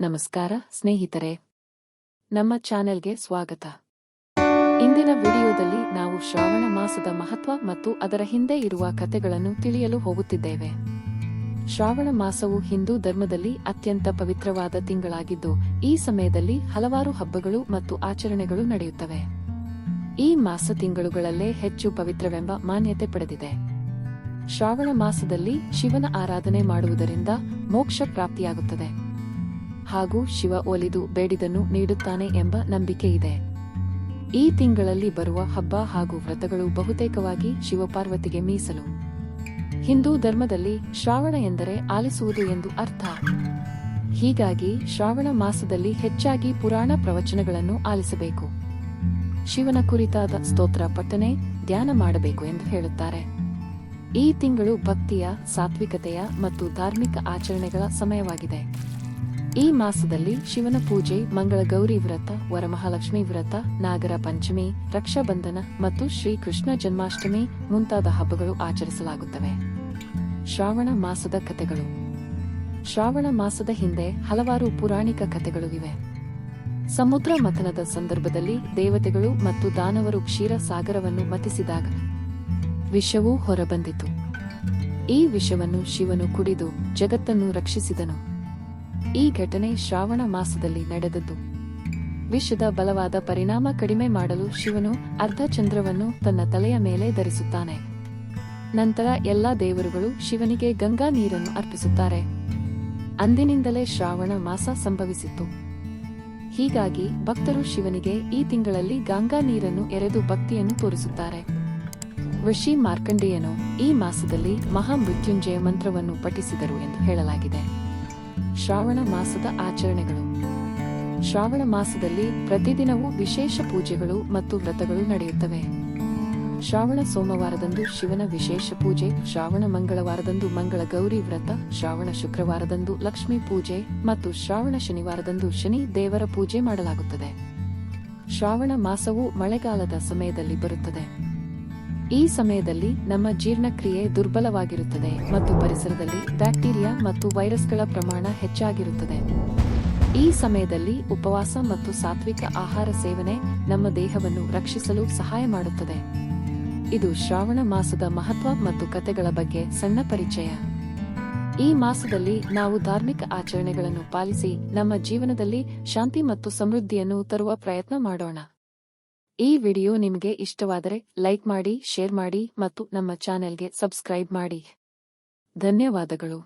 ನಮಸ್ಕಾರ, ಸ್ನೇಹಿತರೆ. ನಮ್ಮ ಚಾನೆಲ್ಗೆ ಸ್ವಾಗತ. ಇಂದಿನ ವಿಡಿಯೋದಲ್ಲಿ ನಾವು ಶ್ರಾವಣ ಮಾಸದ ಮಹತ್ವ ಮತ್ತು ಅದರ ಹಿಂದೆ ಇರುವ ಕಥೆಗಳನ್ನು ತಿಳಿಯಲು ಹೋಗುತ್ತಿದ್ದೇವೆ. ಶ್ರಾವಣ ಮಾಸವು ಹಿಂದೂ ಧರ್ಮದಲ್ಲಿ ಅತ್ಯಂತ ಪವಿತ್ರವಾದ ತಿಂಗಳಾಗಿದ್ದು, ಈ ಸಮಯದಲ್ಲಿ ಹಲವಾರು ಹಬ್ಬಗಳು ಮತ್ತು ಆಚರಣೆಗಳು ನಡೆಯುತ್ತವೆ. ಈ ಮಾಸ ತಿಂಗಳುಗಳಲ್ಲೇ ಹೆಚ್ಚು ಪವಿತ್ರವೆಂಬ ಮಾನ್ಯತೆ ಪಡೆದಿದೆ. ಶ್ರಾವಣ ಮಾಸದಲ್ಲಿ ಶಿವನ ಆರಾಧನೆ ಮಾಡುವುದರಿಂದ ಮೋಕ್ಷ ಪ್ರಾಪ್ತಿಯಾಗುತ್ತದೆ. ಹಾಗೂ ಶಿವ ಒಲಿದು ಬೇಡಿದನ್ನು ನೀಡುತ್ತಾನೆ ಎಂಬ ನಂಬಿಕೆ ಇದೆ. ಈ ತಿಂಗಳಲ್ಲಿ ಬರುವ ಹಬ್ಬ ಹಾಗೂ ವ್ರತಗಳು ಬಹುತೇಕವಾಗಿ ಶಿವಪಾರ್ವತಿಗೆ ಮೀಸಲು. ಹಿಂದೂ ಧರ್ಮದಲ್ಲಿ ಶ್ರಾವಣ ಎಂದರೆ ಆಲಿಸುವುದು ಎಂದು ಅರ್ಥ. ಹೀಗಾಗಿ ಶ್ರಾವಣ ಮಾಸದಲ್ಲಿ ಹೆಚ್ಚಾಗಿ ಪುರಾಣ ಪ್ರವಚನಗಳನ್ನು ಆಲಿಸಬೇಕು. ಶಿವನ ಕುರಿತಾದ ಸ್ತೋತ್ರ ಪಠನೆ, ಧ್ಯಾನ ಮಾಡಬೇಕು ಎಂದು ಹೇಳುತ್ತಾರೆ. ಈ ತಿಂಗಳು ಭಕ್ತಿಯ, ಸಾತ್ವಿಕತೆಯ ಮತ್ತು ಧಾರ್ಮಿಕ ಆಚರಣೆಗಳ ಸಮಯವಾಗಿದೆ. ಈ ಮಾಸದಲ್ಲಿ ಶಿವನ ಪೂಜೆ ಮಂಗಳ ಗೌರಿ ವ್ರತ, ವರಮಹಾಲಕ್ಷ್ಮಿ ವ್ರತ, ನಾಗರ ಪಂಚಮಿ, ರಕ್ಷಾಬಂಧನ ಮತ್ತು ಶ್ರೀಕೃಷ್ಣ ಜನ್ಮಾಷ್ಟಮಿ ಮುಂತಾದ ಹಬ್ಬಗಳು ಆಚರಿಸಲಾಗುತ್ತವೆ. ಶ್ರಾವಣ ಮಾಸದ ಕಥೆಗಳು. ಶ್ರಾವಣ ಮಾಸದ ಹಿಂದೆ ಹಲವಾರು ಪುರಾಣಿಕ ಕಥೆಗಳು ಇವೆ. ಸಮುದ್ರ ಮಥನದ ಸಂದರ್ಭದಲ್ಲಿ ದೇವತೆಗಳು ಮತ್ತು ದಾನವರು ಕ್ಷೀರ ಸಾಗರವನ್ನು ಮತಿಸಿದಾಗ ವಿಷವೂ ಹೊರಬಂದಿತು. ಈ ವಿಷವನ್ನು ಶಿವನು ಕುಡಿದು ಜಗತ್ತನ್ನು ರಕ್ಷಿಸಿದನು. ಈ ಘಟನೆ ಶ್ರಾವಣ ಮಾಸದಲ್ಲಿ ನಡೆದದ್ದು. ವಿಷದ ಬಲವಾದ ಪರಿಣಾಮ ಕಡಿಮೆ ಮಾಡಲು ಶಿವನು ಅರ್ಧಚಂದ್ರವನ್ನು ತನ್ನ ತಲೆಯ ಮೇಲೆ ಧರಿಸುತ್ತಾನೆ. ನಂತರ ಎಲ್ಲಾ ದೇವರುಗಳು ಶಿವನಿಗೆ ಗಂಗಾ ನೀರನ್ನು ಅರ್ಪಿಸುತ್ತಾರೆ. ಅಂದಿನಿಂದಲೇ ಶ್ರಾವಣ ಮಾಸ ಸಂಭವಿಸಿತ್ತು. ಹೀಗಾಗಿ ಭಕ್ತರು ಶಿವನಿಗೆ ಈ ತಿಂಗಳಲ್ಲಿ ಗಂಗಾ ನೀರನ್ನು ಎರೆದು ಭಕ್ತಿಯನ್ನು ತೋರಿಸುತ್ತಾರೆ. ಋಷಿ ಮಾರ್ಕಂಡೇಯನು ಈ ಮಾಸದಲ್ಲಿ ಮಹಾಮೃತ್ಯುಂಜಯ ಮಂತ್ರವನ್ನು ಪಠಿಸಿದರು ಎಂದು ಹೇಳಲಾಗಿದೆ. ಶ್ರಾವಣ ಮಾಸದ ಆಚರಣೆಗಳು. ಶ್ರಾವಣ ಮಾಸದಲ್ಲಿ ಪ್ರತಿದಿನವೂ ವಿಶೇಷ ಪೂಜೆಗಳು ಮತ್ತು ವ್ರತಗಳು ನಡೆಯುತ್ತವೆ. ಶ್ರಾವಣ ಸೋಮವಾರದಂದು ಶಿವನ ವಿಶೇಷ ಪೂಜೆ, ಶ್ರಾವಣ ಮಂಗಳವಾರದಂದು ಮಂಗಳ ಗೌರಿ ವ್ರತ, ಶ್ರಾವಣ ಶುಕ್ರವಾರದಂದು ಲಕ್ಷ್ಮೀ ಪೂಜೆ ಮತ್ತು ಶ್ರಾವಣ ಶನಿವಾರದಂದು ಶನಿ ದೇವರ ಪೂಜೆ ಮಾಡಲಾಗುತ್ತದೆ. ಶ್ರಾವಣ ಮಾಸವು ಮಳೆಗಾಲದ ಸಮಯದಲ್ಲಿ ಬರುತ್ತದೆ. ಈ ಸಮಯದಲ್ಲಿ ನಮ್ಮ ಜೀರ್ಣಕ್ರಿಯೆ ದುರ್ಬಲವಾಗಿರುತ್ತದೆ ಮತ್ತು ಪರಿಸರದಲ್ಲಿ ಬ್ಯಾಕ್ಟೀರಿಯಾ ಮತ್ತು ವೈರಸ್ಗಳ ಪ್ರಮಾಣ ಹೆಚ್ಚಾಗಿರುತ್ತದೆ. ಈ ಸಮಯದಲ್ಲಿ ಉಪವಾಸ ಮತ್ತು ಸಾತ್ವಿಕ ಆಹಾರ ಸೇವನೆ ನಮ್ಮ ದೇಹವನ್ನು ರಕ್ಷಿಸಲು ಸಹಾಯ ಮಾಡುತ್ತದೆ. ಇದು ಶ್ರಾವಣ ಮಾಸದ ಮಹತ್ವ ಮತ್ತು ಕಥೆಗಳ ಬಗ್ಗೆ ಸಣ್ಣ ಪರಿಚಯ. ಈ ಮಾಸದಲ್ಲಿ ನಾವು ಧಾರ್ಮಿಕ ಆಚರಣೆಗಳನ್ನು ಪಾಲಿಸಿ ನಮ್ಮ ಜೀವನದಲ್ಲಿ ಶಾಂತಿ ಮತ್ತು ಸಮೃದ್ಧಿಯನ್ನು ತರುವ ಪ್ರಯತ್ನ ಮಾಡೋಣ. ಈ ವಿಡಿಯೋ ನಿಮಗೆ ಇಷ್ಟವಾದರೆ ಲೈಕ್ ಮಾಡಿ ಶೇರ್ ಮಾಡಿ ಮತ್ತು ನಮ್ಮ ಚಾನೆಲ್ಗೆ ಸಬ್ಸ್ಕ್ರೈಬ್ ಮಾಡಿ. ಧನ್ಯವಾದಗಳು.